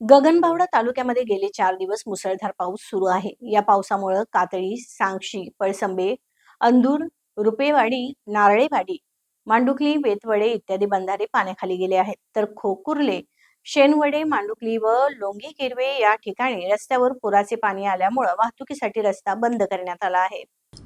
गगनबावडा तालुक्यामध्ये गेले चार दिवस मुसळधार पाऊस सुरू आहे. या पावसामुळे कातळी सांगशी पळसंबे अंदूर रुपेवाडी नारळेवाडी मांडुकली वेतवडे इत्यादी बंधारे पाण्याखाली गेले आहेत. तर खोकुर्ले शेनवडे मांडुकली व लोंगी किरवे या ठिकाणी रस्त्यावर पुराचे पाणी आल्यामुळे वाहतुकीसाठी रस्ता बंद करण्यात आला आहे.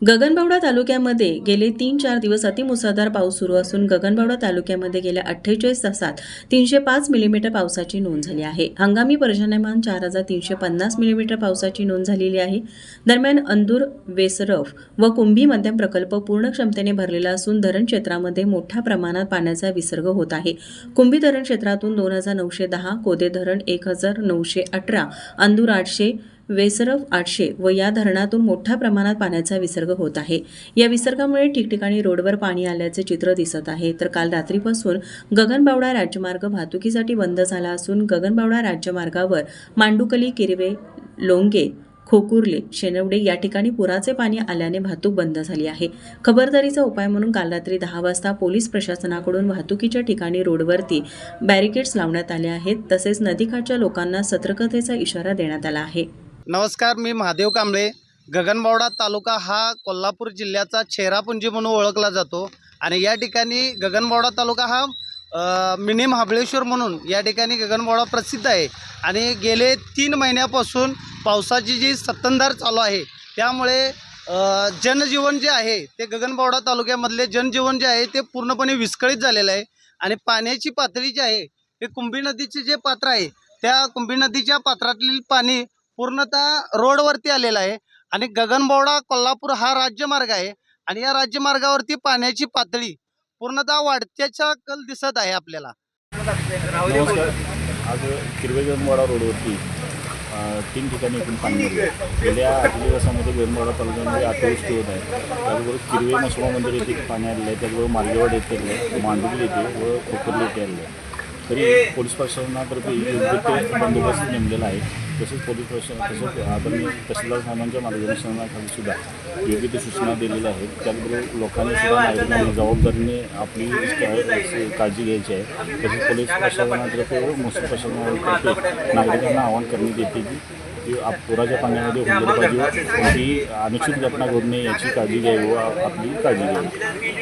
गगनबावडा तालुक्यामध्ये गेले तीन चार दिवस अतिमुसळधार पाऊस सुरू असून गगनबावडा तालुक्यामध्ये गेल्या अठ्ठेचाळीस तासात तीनशे पाच मिलीमीटर पावसाची नोंद झाली आहे. हंगामी पर्जन्यमान चार हजार तीनशे पन्नास मिलीमीटर पावसाची नोंद झालेली आहे. दरम्यान अंदूर वेसरफ व कुंभी मध्यम प्रकल्प पूर्ण क्षमतेने भरलेला असून धरण क्षेत्रामध्ये मोठ्या प्रमाणात पाण्याचा विसर्ग होत आहे. कुंभी धरण क्षेत्रातून दोन हजार नऊशे दहा कोदे धरण एक हजार नऊशे अठरा अंदूर आठशे वेसरफ आठशे व या धरणातून मोठ्या प्रमाणात पाण्याचा विसर्ग होत आहे. या विसर्गामुळे ठिकठिकाणी रोडवर पाणी आल्याचे चित्र दिसत आहे. तर काल रात्रीपासून गगनबावडा राज्यमार्ग वाहतुकीसाठी बंद झाला असून गगनबावडा राज्यमार्गावर मांडुकली किरवे लोंगे खोकुर्ले शेनवडे या ठिकाणी पुराचे पाणी आल्याने वाहतूक बंद झाली आहे. खबरदारीचा उपाय म्हणून काल रात्री दहा वाजता पोलीस प्रशासनाकडून वाहतुकीच्या ठिकाणी रोडवरती बॅरिकेड्स लावण्यात आले आहेत. तसेच नदीकाठच्या लोकांना सतर्कतेचा इशारा देण्यात आला आहे. नमस्कार मी महादेव कांबळे. गगनबावडा तालुका हा कोल्हापूर जिल्ह्याचा चेहरापुंजी म्हणून ओळखला जातो आणि या ठिकाणी गगनबावडा तालुका हा मिनी महाबळेश्वर म्हणून या ठिकाणी गगनबावडा प्रसिद्ध आहे. आणि गेले तीन महिन्यापासून पावसाची जी सत्तंधार चालू आहे त्यामुळे जनजीवन जे आहे ते गगनबावडा तालुक्यामधले जनजीवन जे आहे ते पूर्णपणे विस्कळीत झालेलं आहे. आणि पाण्याची पातळी जी आहे ते कुंभी नदीचे जे पात्र आहे त्या कुंभी नदीच्या पात्रातील पाणी पूर्णतः रोडवरती आलेला आहे. आणि गगनबावडा कोल्हापूर हा राज्यमार्ग आहे. आणि या राज्यमार्गावरती पाण्याची पातळी पूर्णतः वाढत्याचा कल दिसत आहे आपल्याला. आज किरवे गगनवाडा रोडवरती तीन ठिकाणी एकूण पाणी भरलं गेल्या आठ दिवसामध्ये गगनवाडा तालुक्यामध्ये अतिवृष्टी होत आहे. त्याचबरोबर किरवे मसोबा मंदिर येथे पाणी आलेलं आहे. त्याचबरोबर मालगेवाड येथे आलेलं आहे मांडुली येथे व खोकरली येथे आलेलं आहे. तरी पोलीस प्रशासनातर्फे योग्य ते बंदोबस्त नेमलेला आहे. तसेच पोलीस प्रशासन तसंच आदरणीय तहसीलदार साहेबांच्या मार्गदर्शनाखाली सुद्धा योग्य ते सूचना दिलेल्या आहेत. त्याचबरोबर लोकांनी सुद्धा नागरिकांनी जबाबदारीने आपली काळजी घ्यायची आहे. तसेच पोलीस प्रशासनातर्फे व महसूल प्रशासनातर्फे नागरिकांना आवाहन करण्यात येते की की आप पुराच्या पाण्यामध्ये होऊन पाहिजे. कोणतीही अनुचित घटना घडू नये याची काळजी घ्यावी व आपली काळजी घ्यावी.